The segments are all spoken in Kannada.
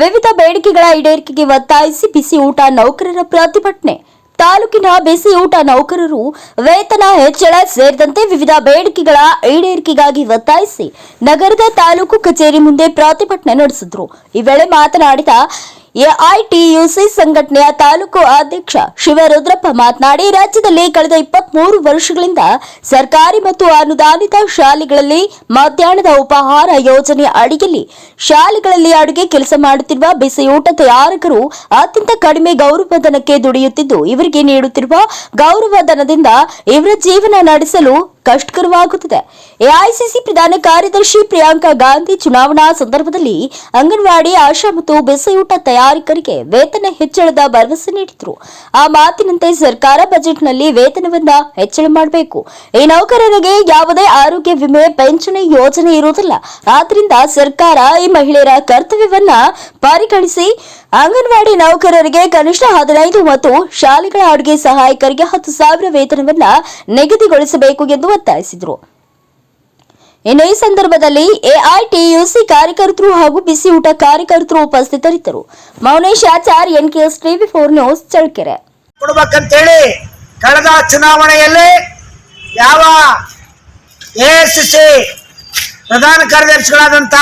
ವಿವಿಧ ಬೇಡಿಕೆಗಳ ಈಡೇರಿಕೆಗೆ ಒತ್ತಾಯಿಸಿ ಬಿಸಿ ಊಟ ನೌಕರರ ಪ್ರತಿಭಟನೆ. ತಾಲೂಕಿನ ಬಿಸಿ ಊಟ ನೌಕರರು ವೇತನ ಹೆಚ್ಚಳ ಸೇರಿದಂತೆ ವಿವಿಧ ಬೇಡಿಕೆಗಳ ಈಡೇರಿಕೆಗಾಗಿ ಒತ್ತಾಯಿಸಿ ನಗರದ ತಾಲೂಕು ಕಚೇರಿ ಮುಂದೆ ಪ್ರತಿಭಟನೆ ನಡೆಸಿದ್ರು. ಈ ವೇಳೆ ಮಾತನಾಡಿದ ಎಐಟಿಯುಸಿ ಸಂಘಟನೆಯ ತಾಲೂಕು ಅಧ್ಯಕ್ಷ ಶಿವರುದ್ರಪ್ಪ ಮಾತನಾಡಿ, ರಾಜ್ಯದಲ್ಲಿ ಕಳೆದ ಇಪ್ಪತ್ಮೂರು ವರ್ಷಗಳಿಂದ ಸರ್ಕಾರಿ ಮತ್ತು ಅನುದಾನಿತ ಶಾಲೆಗಳಲ್ಲಿ ಮಧ್ಯಾಹ್ನದ ಉಪಹಾರ ಯೋಜನೆ ಅಡಿಯಲ್ಲಿ ಶಾಲೆಗಳಲ್ಲಿ ಅಡುಗೆ ಕೆಲಸ ಮಾಡುತ್ತಿರುವ ಬಿಸಿಯೂಟ ತಯಾರಕರು ಅತ್ಯಂತ ಕಡಿಮೆ ಗೌರವಧನಕ್ಕೆ ದುಡಿಯುತ್ತಿದ್ದು, ಇವರಿಗೆ ನೀಡುತ್ತಿರುವ ಗೌರವಧನದಿಂದ ಇವರ ಜೀವನ ನಡೆಸಲು ಕಷ್ಟಕರವಾಗುತ್ತಿದೆ. ಎಐಸಿಸಿ ಪ್ರಧಾನ ಕಾರ್ಯದರ್ಶಿ ಪ್ರಿಯಾಂಕಾ ಗಾಂಧಿ ಚುನಾವಣಾ ಸಂದರ್ಭದಲ್ಲಿ ಅಂಗನವಾಡಿ, ಆಶಾ ಮತ್ತು ಬಿಸಿಯೂಟ ತಯಾರಿಕರಿಗೆ ವೇತನ ಹೆಚ್ಚಳದ ಭರವಸೆ ನೀಡಿದ್ರು. ಆ ಮಾತಿನಂತೆ ಸರ್ಕಾರ ಬಜೆಟ್ನಲ್ಲಿ ವೇತನವನ್ನ ಹೆಚ್ಚಳ ಮಾಡಬೇಕು. ಈ ನೌಕರರಿಗೆ ಯಾವುದೇ ಆರೋಗ್ಯ ವಿಮೆ, ಪೆನ್ಷನ್ ಯೋಜನೆ ಇರುವುದಿಲ್ಲ. ಆದ್ರಿಂದ ಸರ್ಕಾರ ಈ ಮಹಿಳೆಯರ ಕರ್ತವ್ಯವನ್ನ ಪರಿಗಣಿಸಿ ಅಂಗನವಾಡಿ ನೌಕರರಿಗೆ ಕನಿಷ್ಠ ಹದಿನೈದು ಮತ್ತು ಶಾಲೆಗಳ ಅಡುಗೆ ಸಹಾಯಕರಿಗೆ ಹತ್ತು ಸಾವಿರ ವೇತನವನ್ನ ನಿಗದಿಗೊಳಿಸಬೇಕು ಎಂದು ಒತ್ತಾಯಿಸಿದರು. ಇನ್ನು ಈ ಸಂದರ್ಭದಲ್ಲಿ ಎಐಟಿಯುಸಿ ಕಾರ್ಯಕರ್ತರು ಹಾಗೂ ಬಿಸಿ ಊಟ ಕಾರ್ಯಕರ್ತರು ಉಪಸ್ಥಿತರಿದ್ದರು. Mounesh Achar, NKS TV four news, Challakere. ಕೊಡ್ಬೇಕಂತೇಳಿ ಕಳೆದ ಚುನಾವಣೆಯಲ್ಲಿ ಯಾವ ಎ ಪ್ರಧಾನ ಕಾರ್ಯದರ್ಶಿಗಳಾದಂಥ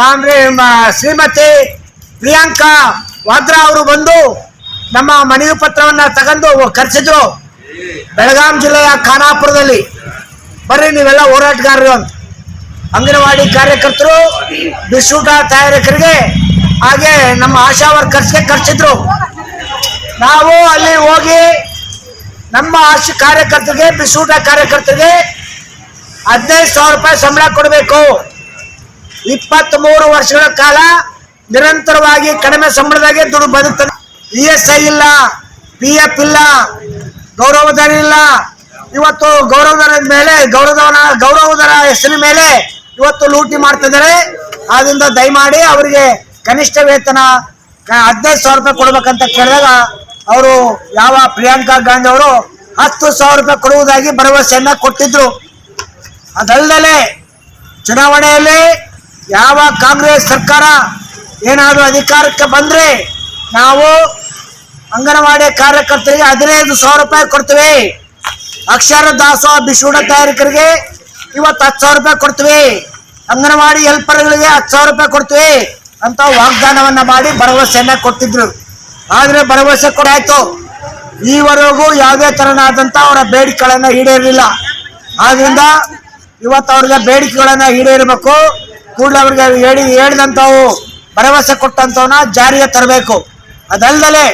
ಕಾಂಗ್ರೆಸ್ ಶ್ರೀಮತಿ ಪ್ರಿಯಾಂಕಾ ವಾದ್ರಾ ಅವರು ಬಂದು ನಮ್ಮ ಮನವಿ ಪತ್ರವನ್ನ ತಗೊಂಡು ಕರೆಸಿದ್ರು ಬೆಳಗಾಂ ಜಿಲ್ಲೆಯ ಖಾನಾಪುರದಲ್ಲಿ. ಬರ್ರಿ ನೀವೆಲ್ಲ ಹೋರಾಟಗಾರರು ಅಂತ. ಅಂಗನವಾಡಿ ಕಾರ್ಯಕರ್ತರು ಬಿಸ್ಕೂಟ ತಯಾರಕರಿಗೆ, ಹಾಗೆ ನಮ್ಮ ಆಶಾ ವರ್ಕರ್ಸ್ಗೆ ಕರೆಸಿದ್ರು ನಾವು ಅಲ್ಲಿ ಹೋಗಿ ನಮ್ಮ ಆಶಾ ಕಾರ್ಯಕರ್ತರಿಗೆ ಬಿಸ್ಕೂಟ ಕಾರ್ಯಕರ್ತರಿಗೆ ಹದಿನೈದು ಸಾವಿರ ರೂಪಾಯಿ ಸಂಬಳ ಕೊಡಬೇಕು. ಇಪ್ಪತ್ತ್ ಮೂರು ವರ್ಷಗಳ ಕಾಲ ನಿರಂತರವಾಗಿ ಕಡಿಮೆ ಸಂಬಳದಾಗೆ ದುಡ್ಡು ಬರುತ್ತದೆ ಇ ಎಸ್ ಐ ಇಲ್ಲ, ಪಿ ಎಫ್ ಇಲ್ಲ, ಗೌರವಧನ ಇಲ್ಲ. ಇವತ್ತು ಗೌರವಧನದ ಮೇಲೆ, ಗೌರವಧನ ಗೌರವಧನ ಹೆಸರಿನ ಮೇಲೆ ಇವತ್ತು ಲೂಟಿ ಮಾಡ್ತಿದ್ದಾರೆ ಆದ್ರಿಂದ ದಯಮಾಡಿ ಅವರಿಗೆ ಕನಿಷ್ಠ ವೇತನ, ಹದಿನೈದು ಸಾವಿರ ರೂಪಾಯಿ ಕೊಡ್ಬೇಕಂತ ಕೇಳಿದಾಗ ಅವರು ಯಾವ ಪ್ರಿಯಾಂಕಾ ಗಾಂಧಿ ಅವರು ಹತ್ತು ಸಾವಿರ ರೂಪಾಯಿ ಕೊಡುವುದಾಗಿ ಭರವಸೆಯನ್ನ ಕೊಟ್ಟಿದ್ರು. ಅದಲ್ಲದೆ ಚುನಾವಣೆಯಲ್ಲಿ ಯಾವ ಕಾಂಗ್ರೆಸ್ ಸರ್ಕಾರ ಏನಾದರೂ ಅಧಿಕಾರಕ್ಕೆ ಬಂದರೆ ನಾವು ಅಂಗನವಾಡಿ ಕಾರ್ಯಕರ್ತರಿಗೆ ಹದಿನೈದು ಸಾವಿರ ರೂಪಾಯಿ ಕೊಡ್ತೀವಿ. ಅಕ್ಷರ ದಾಸೋಹ ಬಿಸ್ಕೂಟ ತಯಾರಿಕರಿಗೆ ಇವತ್ತು ಹತ್ತು ಸಾವಿರ ರೂಪಾಯಿ ಕೊಡ್ತೀವಿ. ಅಂಗನವಾಡಿ ಹೆಲ್ಪರ್ಗಳಿಗೆ ಹತ್ತು ಸಾವಿರ ರೂಪಾಯಿ ಕೊಡ್ತೀವಿ. ಅಂತ ವಾಗ್ದಾನವನ್ನು ಮಾಡಿ ಭರವಸೆಯನ್ನ ಕೊಟ್ಟಿದ್ರು. ಆದರೆ ಭರವಸೆ ಕೂಡ ಆಯಿತು ಈವರೆಗೂ ಯಾವುದೇ ಥರನಾದಂಥ ಅವರ ಬೇಡಿಕೆಗಳನ್ನು ಈಡೇರಲಿಲ್ಲ. ಆದ್ರಿಂದ ಇವತ್ತು ಅವ್ರಿಗೆ ಬೇಡಿಕೆಗಳನ್ನು ಈಡೇರಬೇಕು. ಕೂಡಲೇ ಅವ್ರಿಗೆ ಹೇಳಿ ಹೇಳಿದಂಥವು ಭರವಸೆ ಕೊಟ್ಟಂಥವನ್ನ ಜಾರಿಗೆ ತರಬೇಕು. ಅದಲ್ಲದೆ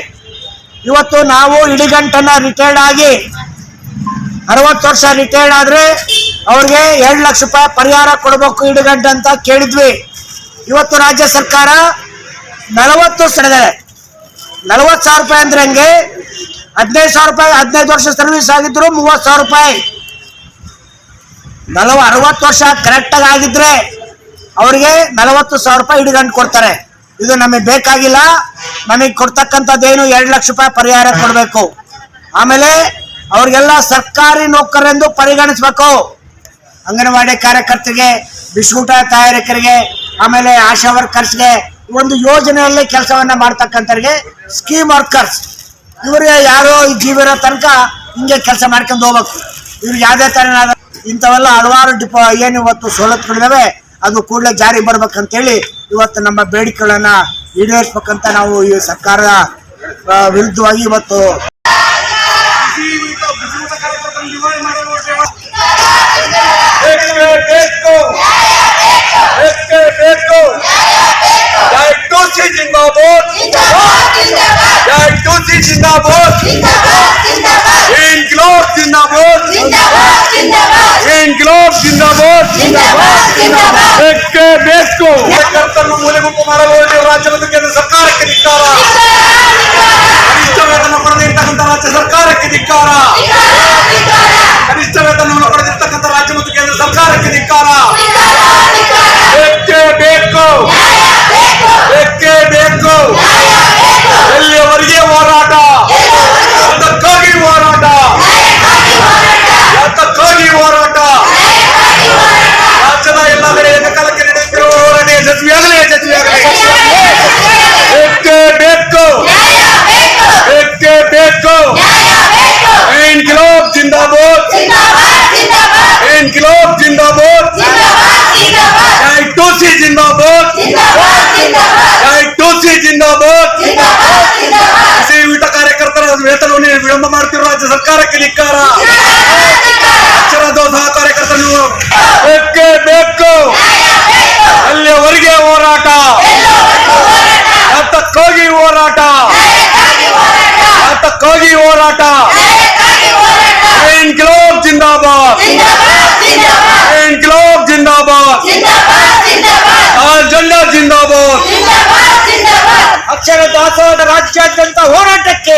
ಇವತ್ತು ನಾವು ಇಡಿಗಂಟನ್ನ ರಿಟೈರ್ಡ್ ಆಗಿ ಅರವತ್ತು ವರ್ಷ ರಿಟೈರ್ಡ್ ಆದ್ರೆ ಅವ್ರಿಗೆ ಎರಡು ಲಕ್ಷ ರೂಪಾಯಿ ಪರಿಹಾರ ಕೊಡಬೇಕು ಇಡುಗಂಟೆ ಅಂತ ಕೇಳಿದ್ವಿ. ಇವತ್ತು ರಾಜ್ಯ ಸರ್ಕಾರ ನಲವತ್ತು ಸೆಳೆದಿದೆ ನಲವತ್ತು ಸಾವಿರ ರೂಪಾಯಿ ಅಂದ್ರೆ ಹಂಗೆ? ಹದಿನೈದು ಸಾವಿರ ರೂಪಾಯಿ, ಹದಿನೈದು ವರ್ಷ ಸರ್ವಿಸ್ ಆಗಿದ್ರು ಮೂವತ್ತು ಸಾವಿರ ರೂಪಾಯಿ. ನಲವ, ಅರವತ್ತು ವರ್ಷ ಕರೆಕ್ಟಾಗಿ ಆಗಿದ್ರೆ ಅವರಿಗೆ ನಲವತ್ತು ಸಾವಿರ ರೂಪಾಯಿ ಇಡುಗಂಟು ಕೊಡ್ತಾರೆ. ಇದು ನಮಗೆ ಬೇಕಾಗಿಲ್ಲ. ನಮಗೆ ಕೊಡ್ತಕ್ಕಂಥದ್ದೇನು ಎರಡು ಲಕ್ಷ ರೂಪಾಯಿ ಪರಿಹಾರ ಕೊಡಬೇಕು. ಆಮೇಲೆ ಅವ್ರಿಗೆಲ್ಲ ಸರ್ಕಾರಿ ನೌಕರರೆಂದು ಪರಿಗಣಿಸ್ಬೇಕು. ಅಂಗನವಾಡಿ ಕಾರ್ಯಕರ್ತರಿಗೆ, ಬಿಸ್ಕೂಟ ತಯಾರಕರಿಗೆ, ಆಮೇಲೆ ಆಶಾ ವರ್ಕರ್ಸ್ಗೆ ಒಂದು ಯೋಜನೆಯಲ್ಲಿ ಕೆಲಸವನ್ನ ಮಾಡ್ತಕ್ಕಂಥವ್ರಿಗೆ ಸ್ಕೀಮ್ ವರ್ಕರ್ಸ್. ಇವರಿಗೆ ಯಾರೋ ಈ ಜೀವಿರೋ ತನಕ ಹಿಂಗೆ ಕೆಲಸ ಮಾಡ್ಕೊಂಡು ಹೋಗ್ಬೇಕು. ಇವ್ರಿಗೆ ಯಾವುದೇ ಥರನಾದ ಇಂಥವೆಲ್ಲ ಹಲವಾರು ಡಿಪ ಏನು ಇವತ್ತು ಸವಲತ್ತುಗಳಿದಾವೆ. ಅದು ಕೂಡಲೇ ಜಾರಿ ಬರ್ಬೇಕಂತೇಳಿ ಇವತ್ತು ನಮ್ಮ ಬೇಡಿಕೆಗಳನ್ನ ಈಡೇರಿಸ್ಬೇಕಂತ ನಾವು ಈ ಸರ್ಕಾರದ ವಿರುದ್ಧವಾಗಿ ಇವತ್ತು! Este Beto! जय तुलसी जिंदाबाद जय तुलसी जिंदाबाद इंकलाब जिंदाबाद इंकलाब जिंदाबाद ಎಕ್ಕೆ ಬೇಕು ಕಾರ್ಯಕರ್ತರನ್ನು ಮೂಲೆಗುಂಪು ಮಾಡಲು ಹೊರಟಿರುವ ರಾಜ್ಯ ಮತ್ತು ಕೇಂದ್ರ ಸರ್ಕಾರಕ್ಕೆ ಧಿಕ್ಕಾರ ಕನಿಷ್ಠ ವೇತನ ಪಡೆದಿರ್ತಕ್ಕಂಥ ರಾಜ್ಯ ಸರ್ಕಾರಕ್ಕೆ ಧಿಕ್ಕಾರ ಕನಿಷ್ಠ ವೇತನವನ್ನು ಪಡೆದಿರ್ತಕ್ಕಂಥ ರಾಜ್ಯ ಮತ್ತು ಕೇಂದ್ರ ಸರ್ಕಾರಕ್ಕೆ ಧಿಕ್ಕಾರ ವೇತನವನ್ನು ವಿಳಂಬ ಮಾಡ್ತಿರುವ ರಾಜ್ಯ ಸರ್ಕಾರಕ್ಕೆ ಧಿಕ್ಕಾರ? ಅಕ್ಷರ ದೋಷ ಕಾರ್ಯಕರ್ತರು. ಬೇಕೇ ಬೇಕು. ಅಲ್ಲಿಯವರೆಗೆ ಹೋರಾಟ. ಹತ್ತಕ್ಕೋಗಿ ಹೋರಾಟ. ಹತ್ತಕ್ಕೋಗಿ ಹೋರಾಟ. ಜಿಂದಾಬಾದ್ ಏನ್ ಗಿಲೋಬ್ ಜಿಂದಾಬಾದ್ ಲಾಲ್ ಜಂಡಾ ಜಿಂದಾಬಾದ್ ಅಕ್ಷರ ದಾಸೋಹದ ರಾಜ್ಯಾದ್ಯಂತ ಹೋರಾಟಕ್ಕೆ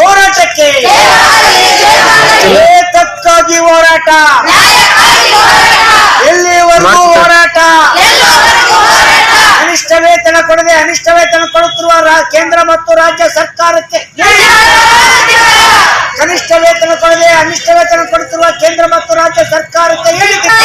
ಹೋರಾಟಕ್ಕೆ ಏತಕ್ಕಾಗಿ ಹೋರಾಟ. ಎಲ್ಲಿವರೆಗೂ ಹೋರಾಟ? ಕನಿಷ್ಠ ವೇತನ ಕೊಡದೆ ಅನಿಷ್ಟ ವೇತನ ಕೊಡುತ್ತಿರುವ ರಾ- ಕೇಂದ್ರ ಮತ್ತು ರಾಜ್ಯ ಸರ್ಕಾರಕ್ಕೆ. ಕನಿಷ್ಠ ವೇತನ ಕೊಡದೆ ಅನಿಷ್ಟ ವೇತನ ಕೊಡುತ್ತಿರುವ ಕೇಂದ್ರ ಮತ್ತು ರಾಜ್ಯ ಸರ್ಕಾರಕ್ಕೆ ಹೇಳಿಕೆ